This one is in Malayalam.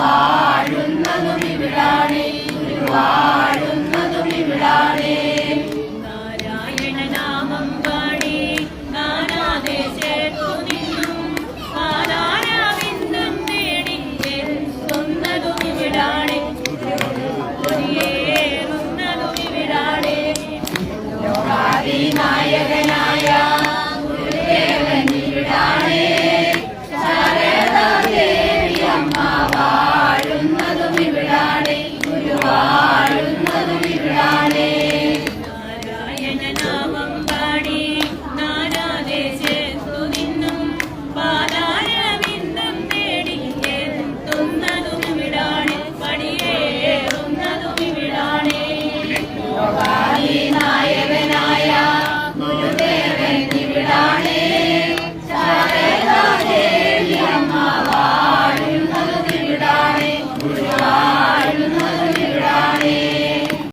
നാരായണനാമം